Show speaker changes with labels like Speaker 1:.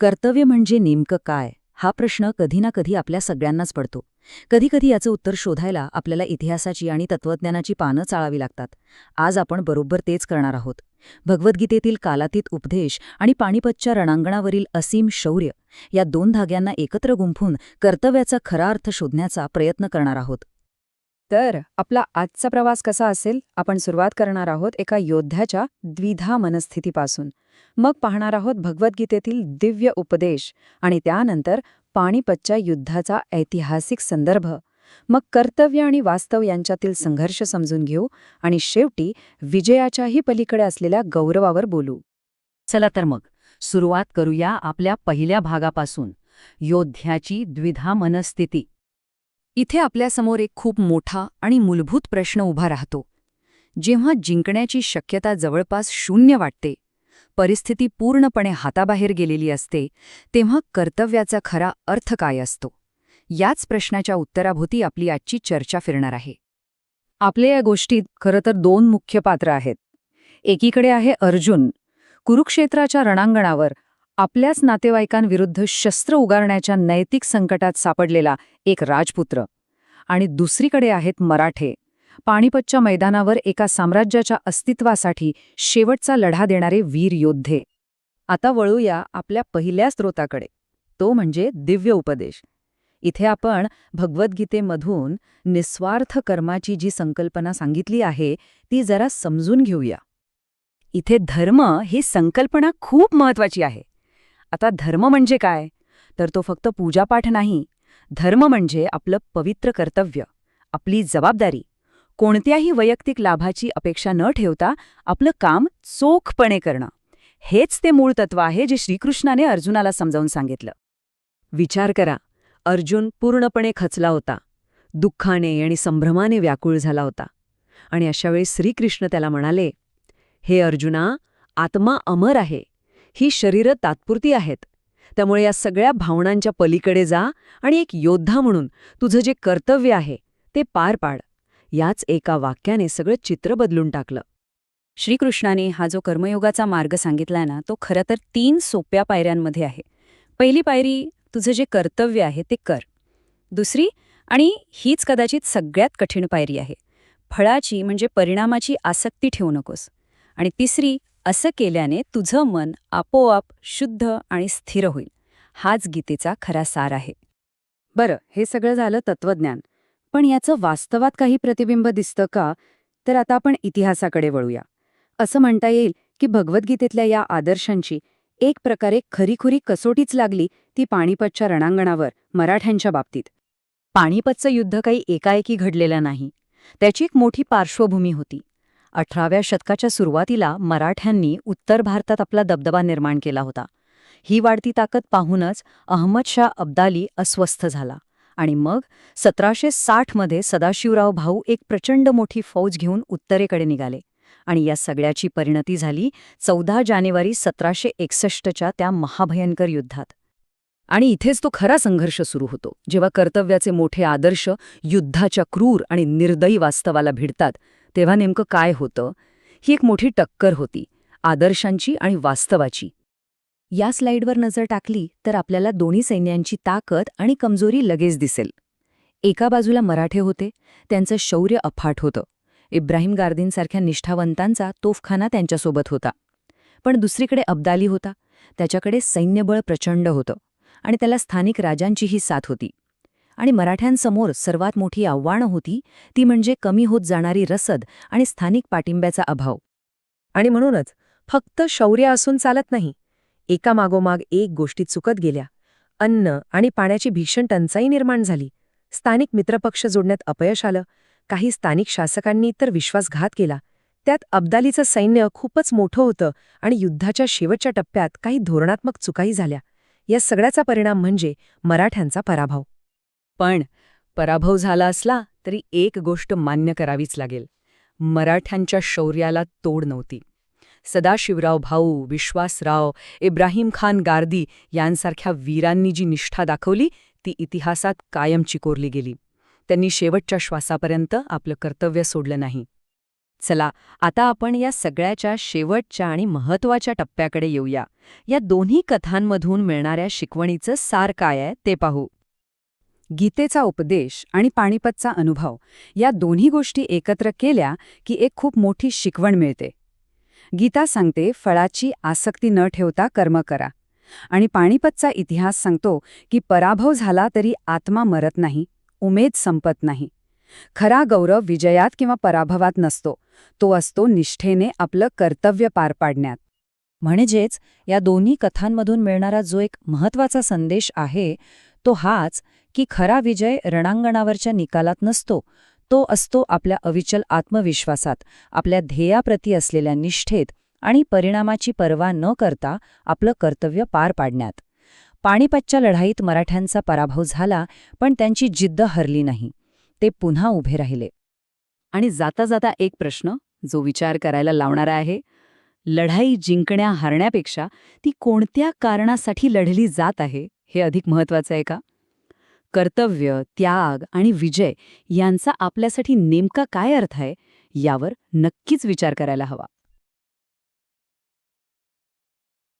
Speaker 1: कर्तव्य म्हणजे नेमकं काय? हा प्रश्न कधी ना कधी आपल्या सगळ्यांनाच पडतो. कधीकधी याचं उत्तर शोधायला आपल्याला इतिहासाची आणि तत्वज्ञानाची पानं चाळावी लागतात. आज आपण बरोबर तेच करणार आहोत. भगवद्गीतेतील कालातीत उपदेश आणि पाणीपतच्या रणांगणावरील असीम शौर्य या दोन धाग्यांना एकत्र गुंफून कर्तव्याचा खरा अर्थ शोधण्याचा प्रयत्न करणार आहोत.
Speaker 2: तर आपला आजचा प्रवास कसा असेल? आपण सुरुवात करणार आहोत एका योद्ध्याच्या द्विधा मनस्थितीपासून. मग पाहणार आहोत भगवद्गीतेतील दिव्य उपदेश आणि त्यानंतर पाणीपतच्या युद्धाचा ऐतिहासिक संदर्भ. मग कर्तव्य आणि वास्तव यांच्यातील संघर्ष समजून घेऊ आणि शेवटी विजयाच्याही पलीकडे असलेल्या गौरवावर बोलू.
Speaker 1: चला तर मग सुरुवात करूया आपल्या पहिल्या भागापासून. योद्ध्याची द्विधा मनस्थिती.
Speaker 2: इथे आपल्यासमोर एक खूप मोठा आणि मूलभूत प्रश्न उभा राहतो. जेव्हा जिंकण्याची शक्यता जवळपास शून्य वाटते परिस्थिती पूर्णपणे हाताबाहेर गेलेली असते तेव्हा कर्तव्याचा खरा अर्थ काय असतो? याच प्रश्नाच्या उत्तराभोवती आपली आजची चर्चा फिरणार आहे. आपल्या या गोष्टीत खरं तर दोन मुख्य पात्र आहेत. एकीकडे आहे अर्जुन. कुरुक्षेत्राच्या रणांगणावर आपल्याच नातेवाईकांविरुद्ध शस्त्र उगारण्याच्या नैतिक संकटात सापडलेला एक राजपुत्र. आणि दुसरीकडे आहेत मराठे. पाणीपतच्या मैदानावर एका साम्राज्याच्या अस्तित्वासाठी शेवटचा लढा देणारे वीर योद्धे. आता वळूया आपल्या पहिल्या स्रोताकडे. तो म्हणजे दिव्य उपदेश. इथे आपण भगवद्गीतेमधून निस्वार्थ कर्माची जी संकल्पना सांगितली आहे ती जरा समजून घेऊया. इथे धर्म ही संकल्पना खूप महत्वाची आहे. आता धर्म म्हणजे काय? तर तो फक्त पूजापाठ नाही धर्म म्हणजे आपलं पवित्र कर्तव्य आपली जबाबदारी. कोणत्याही वैयक्तिक लाभाची अपेक्षा न ठेवता आपलं काम चोखपणे करणं. हेच ते मूळ तत्व आहे जे श्रीकृष्णाने अर्जुनाला समजावून सांगितलं. विचार करा अर्जुन पूर्णपणे खचला होता. दुःखाने आणि संभ्रमाने व्याकुळ झाला होता. आणि अशावेळी श्रीकृष्ण त्याला म्हणाले हे अर्जुना आत्मा अमर आहे. ही शरीरं तात्पुरती आहेत. त्यामुळे या सगळ्या भावनांच्या पलीकडे जा आणि एक योद्धा म्हणून तुझं जे कर्तव्य आहे ते पार पाड. याच एका वाक्याने सगळं चित्र बदलून टाकलं. श्रीकृष्णाने हा जो कर्मयोगाचा मार्ग सांगितलाय ना तो खरं तर तीन सोप्या पायऱ्यांमध्ये आहे. पहिली पायरी तुझं जे कर्तव्य आहे ते कर. दुसरी आणि हीच कदाचित सगळ्यात कठीण पायरी आहे. फळाची म्हणजे परिणामाची आसक्ती ठेवू नकोस. आणि तिसरी असं केल्याने तुझं मन आपोआप शुद्ध आणि स्थिर होईल. हाच गीतेचा खरा सार आहे. बरं हे सगळं झालं तत्वज्ञान पण याचं वास्तवात काही प्रतिबिंब दिसतं का? तर आता आपण इतिहासाकडे वळूया. असं म्हणता येईल की भगवद्गीतेतल्या या आदर्शांची एक प्रकारे खरीखुरी कसोटीच लागली ती पाणीपतच्या रणांगणावर मराठ्यांच्या बाबतीत. पाणीपतचं युद्ध काही एकाएकी घडलेलं नाही. त्याची एक मोठी पार्श्वभूमी होती. अठराव्या शतकाच्या सुरुवातीला मराठ्यांनी उत्तर भारतात आपला दबदबा निर्माण केला होता. ही वाढती ताकद पाहूनच अहमद शाह अब्दाली अस्वस्थ झाला आणि मग सतराशे साठमध्ये सदाशिवराव भाऊ एक प्रचंड मोठी फौज घेऊन उत्तरेकडे निघाले आणि या सगळ्याची परिणती झाली चौदा जानेवारी सतराशे एकसष्टच्या त्या महाभयंकर युद्धात. आणि इथेच तो खरा संघर्ष सुरू होतो. जेव्हा कर्तव्याचे मोठे आदर्श युद्धाच्या क्रूर आणि निर्दयी वास्तवाला भिडतात तेव्हा नेमकं काय होतं? ही एक मोठी टक्कर होती आदर्शांची आणि वास्तवाची. या स्लाइडवर नजर टाकली तर आपल्याला दोन्ही सैन्यांची ताकद आणि कमजोरी लगेच दिसेल. एका बाजूला मराठे होते त्यांचं शौर्य अफाट होतं. इब्राहिम गार्दींसारख्या निष्ठावंतांचा तोफखाना त्यांच्यासोबत होता. पण दुसरीकडे अब्दाली होता त्याच्याकडे सैन्यबळ प्रचंड होतं आणि त्याला स्थानिक राजांचीही साथ होती. आणि मराठ्यांसमोर सर्वात मोठी आव्हानं होती ती म्हणजे कमी होत जाणारी रसद आणि स्थानिक पाठिंब्याचा अभाव. आणि म्हणूनच फक्त शौर्य असून चालत नाही. एकामागोमाग एक गोष्टी चुकत गेल्या. अन्न आणि पाण्याची भीषण टंचाई निर्माण झाली. स्थानिक मित्रपक्ष जोडण्यात अपयश आलं. काही स्थानिक शासकांनी तर विश्वासघात केला. त्यात अब्दालीचं सैन्य खूपच मोठं होतं आणि युद्धाच्या शेवटच्या टप्प्यात काही धोरणात्मक चुकाही झाल्या. या सगळ्याचा परिणाम म्हणजे मराठ्यांचा पराभव. पण पराभव झाला असला तरी एक गोष्ट मान्य करावीच लागेल. मराठ्यांच्या शौर्याला तोड नव्हती. सदाशिवराव भाऊ विश्वासराव इब्राहिम खान गार्दी यांसारख्या वीरांनी जी निष्ठा दाखवली ती इतिहासात कायम चिकोरली गेली. त्यांनी शेवटच्या श्वासापर्यंत आपलं कर्तव्य सोडलं नाही. चला आता आपण या सगळ्याच्या शेवटच्या आणि महत्त्वाच्या टप्प्याकडे येऊया. या दोन्ही कथांमधून मिळणाऱ्या शिकवणीचं सार काय आहे ते पाहू. गीतेचा उपदेश आणि पाणीपतचा अनुभव या दोन्ही गोष्टी एकत्र केल्या की एक खूप मोठी शिकवण मिळते. गीता सांगते फळाची आसक्ती न ठेवता कर्म करा. आणि पाणीपतचा इतिहास सांगतो की पराभव झाला तरी आत्मा मरत नाही उमेद संपत नाही. खरा गौरव विजयात किंवा पराभवात नसतो तो असतो निष्ठेने आपलं कर्तव्य पार पाडण्यात.
Speaker 1: म्हणजेच या दोन्ही कथांमधून मिळणारा जो एक महत्त्वाचा संदेश आहे तो हाच की खरा विजय रणांगणावरच्या निकालात नसतो तो असतो आपल्या अविचल आत्मविश्वासात आपल्या ध्येयाप्रती असलेल्या निष्ठेत आणि परिणामाची पर्वा न करता आपलं कर्तव्य पार पाडण्यात. पाणीपतच्या लढाईत मराठ्यांचा पराभव झाला पण त्यांची जिद्द हरली नाही. ते पुन्हा उभे राहिले.
Speaker 2: आणि जाता जाता एक प्रश्न जो विचार करायला लावणारा आहे लढाई जिंकण्या हारण्यापेक्षा ती कोणत्या कारणासाठी लढली जात आहे हे अधिक महत्वाचं आहे का? कर्तव्य त्याग आणि विजय यांचा आपल्यासाठी नेमका काय अर्थ आहे यावर नक्कीच विचार करायला हवा.